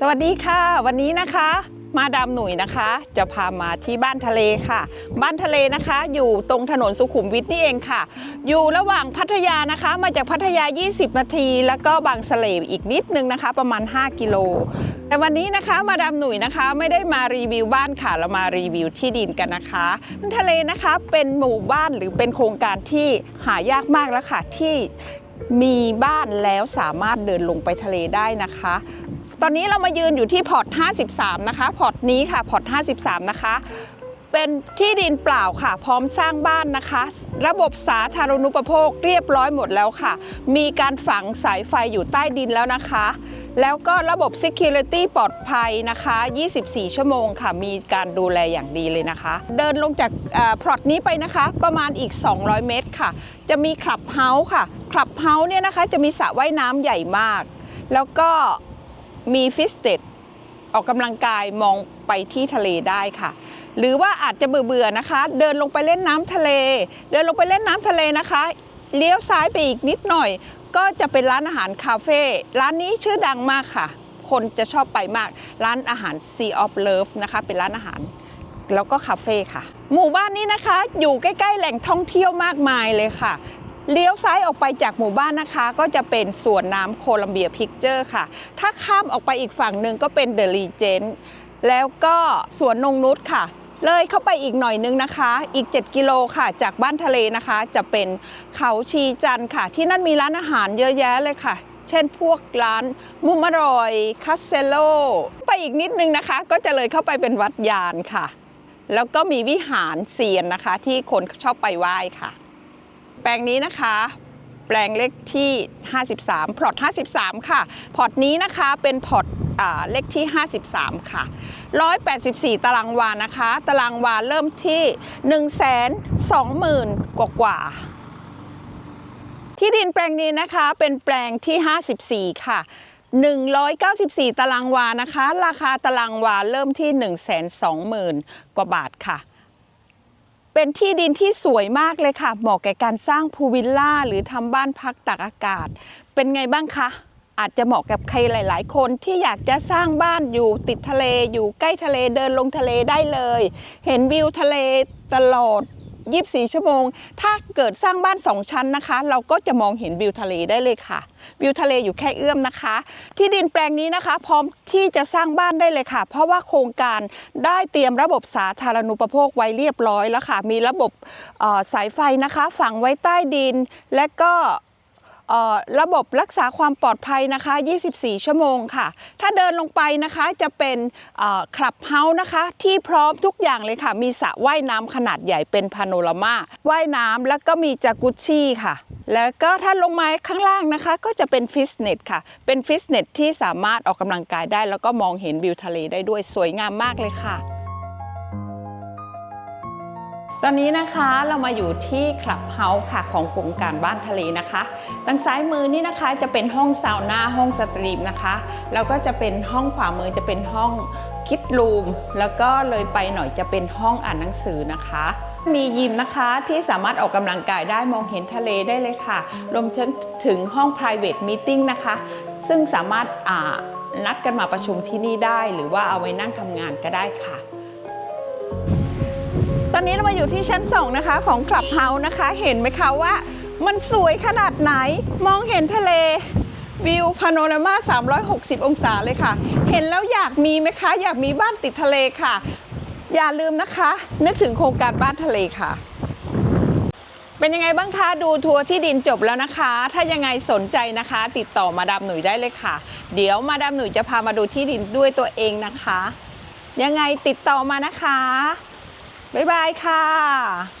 สวัสดีค่ะ วันนี้นะคะ มาดามหนุ่ยนะคะ จะพามาที่บ้านทะเลค่ะ บ้านทะเลนะคะ อยู่ตรงถนนสุขุมวิทนี่เองค่ะ อยู่ระหว่างพัทยานะคะ มาจากพัทยา 20 นาที แล้วก็บางสเลอีกนิดนึงนะคะ ประมาณ 5 กิโลแต่วันนี้นะคะมาดามหนุ่ยนะคะไม่ได้มารีวิวบ้านค่ะเรามารีวิวที่ดินกันนะคะบ้านทะเลนะคะเป็นหมู่บ้านหรือเป็นโครงการที่หายากมากแล้วค่ะที่มีบ้านแล้วสามารถเดินลงไปทะเลได้นะคะ ตอนนี้เรามายืนอยู่ที่พอร์ต 53 นะคะ พอร์ตนี้ค่ะ พอร์ต 53 นะคะ เป็นที่ดินเปล่าค่ะ พร้อมสร้างบ้านนะคะ ระบบสาธารณูปโภคเรียบร้อยหมดแล้วค่ะ มีการฝังสายไฟอยู่ใต้ดินแล้วนะคะ แล้วก็ระบบ Security ปลอดภัยนะคะ 24 ชั่วโมงค่ะ มีการดูแลอย่างดีเลยนะคะ เดินลงจากพลอตนี้ไปนะคะ ประมาณอีก 200 เมตรค่ะ จะมีคลับเฮาส์ค่ะ คลับเฮาส์เนี่ยนะคะ จะมีสระว่ายน้ำใหญ่มาก แล้วก็ มีฟิสเตดออกกำลังกายมองไปที่ทะเลได้ค่ะ หรือว่าอาจจะเบื่อๆนะคะ เดินลงไปเล่นน้ำทะเล เดินลงไปเล่นน้ำทะเลนะคะ เลี้ยวซ้ายไปอีกนิดหน่อย ก็จะเป็นร้านอาหารคาเฟ่ร้านนี้ชื่อดังมากค่ะ คนจะชอบไปมากร้านอาหาร Sea of Love นะคะ เป็นร้านอาหารแล้วก็คาเฟ่ค่ะ หมู่บ้านนี้นะคะ อยู่ใกล้ ๆ แหล่งท่องเที่ยวมากมายเลยค่ะ เลี้ยวซ้ายออกไปจากหมู่บ้านนะคะ ก็จะเป็นสวนน้ำโคลัมเบียพิกเจอร์ค่ะ ถ้าข้ามออกไปอีกฝั่งหนึ่งก็เป็นเดอะรีเจนแล้วก็สวนนงนุชค่ะ เลยเข้าไปอีกหน่อยนึงนะคะ อีก 7 กิโลค่ะ จากบ้านทะเลนะคะ จะเป็นเขาชีจันค่ะ ที่นั่นมีร้านอาหารเยอะแยะเลยค่ะ เช่นพวกร้านมุมอร่อยคัสเซโล ไปอีกนิดนึงนะคะ ก็จะเลยเข้าไปเป็นวัดยานค่ะ แล้วก็มีวิหารเซียนนะคะ ที่คนชอบไปไหว้ค่ะ ลงนี้นะคะ แปลงเลขที่ 53พลอต53 ค่ะ พอร์ตนี้นะคะเป็นพอร์ตอ่าเลขที่ 53 ค่ะ 184 ตารางวานะคะ ตารางวาเริ่มที่ 120,000 กว่ากว่าที่ดินแปลงนี้นะคะเป็นแปลงที่ 54 ค่ะ 194 ตารางวานะคะ ราคาตารางวาเริ่มที่ 120,000 กว่าบาทค่ะ เป็นที่ดินที่สวยมากเลยค่ะ เหมาะแก่การสร้างพูลวิลล่าหรือทำบ้านพักตากอากาศ เป็นไงบ้างคะ อาจจะเหมาะกับใครหลาย ๆ คนที่อยากจะสร้างบ้านอยู่ติดทะเลอยู่ใกล้ทะเลเดินลงทะเลได้เลย เห็นวิวทะเลตลอด 24 ชั่วโมง ถ้าเกิดสร้างบ้าน 2 ชั้นนะคะ เราก็จะมองเห็นวิวทะเลได้เลยค่ะ วิวทะเลอยู่แค่เอื้อมนะคะ ที่ดินแปลงนี้นะคะ พร้อมที่จะสร้างบ้านได้เลยค่ะ เพราะว่าโครงการได้เตรียมระบบสาธารณูปโภคไว้เรียบร้อยแล้วค่ะ มีระบบสายไฟนะคะ ฝังไว้ใต้ดิน และก็ ระบบรักษาความปลอดภัยนะคะ 24 ชั่วโมงค่ะ ถ้าเดินลงไปนะคะจะเป็นคลับเฮาส์นะคะ ที่พร้อมทุกอย่างเลยค่ะ มีสระว่ายน้ำขนาดใหญ่เป็นพาโนรามาว่ายน้ำแล้วก็มีจากุชชี่ค่ะ แล้วก็ถ้าลงมาข้างล่างนะคะ ก็จะเป็นฟิตเนสค่ะ เป็นฟิตเนสที่สามารถออกกำลังกายได้ แล้วก็มองเห็นวิวทะเลได้ด้วยสวยงามมากเลยค่ะ ตอนนี้นะคะเรามาอยู่ที่คลับเฮาส์ค่ะของโครงการบ้านทะเลนะคะทางซ้ายมือนี่นะคะจะเป็นห้องซาวน่าห้องสตรีมนะคะ แล้วก็จะเป็นห้องขวามือจะเป็นห้องคิดรูม แล้วก็เลยไปหน่อยจะเป็นห้องอ่านหนังสือนะคะ มียิมนะคะที่สามารถออกกำลังกายได้มองเห็นทะเลได้เลยค่ะ รวมถึงถึงห้อง private meeting นะคะ ซึ่งสามารถนัดกันมาประชุมที่นี่ได้ หรือว่าเอาไว้นั่งทำงานก็ได้ค่ะ อนนี้เรามาอยู่ที่ชั้น 2 นะคะ ของคลับเฮาส์นะคะ เห็นไหมคะว่ามันสวยขนาดไหน มองเห็นทะเลวิวพาโนรามา 360 องศาเลยค่ะ เห็นแล้วอยากมีไหมคะ อยากมีบ้านติดทะเลค่ะ อย่าลืมนะคะ นึกถึงโครงการบ้านทะเลค่ะ เป็นยังไงบ้างคะ ดูทัวร์ที่ดินจบแล้วนะคะ ถ้ายังไงสนใจนะคะ ติดต่อมาดามหนุ่ยได้เลยค่ะ เดี๋ยวมาดามหนุ่ยจะพามาดูที่ดินด้วยตัวเองนะคะ ยังไงติดต่อมานะคะ บ๊ายบายค่ะ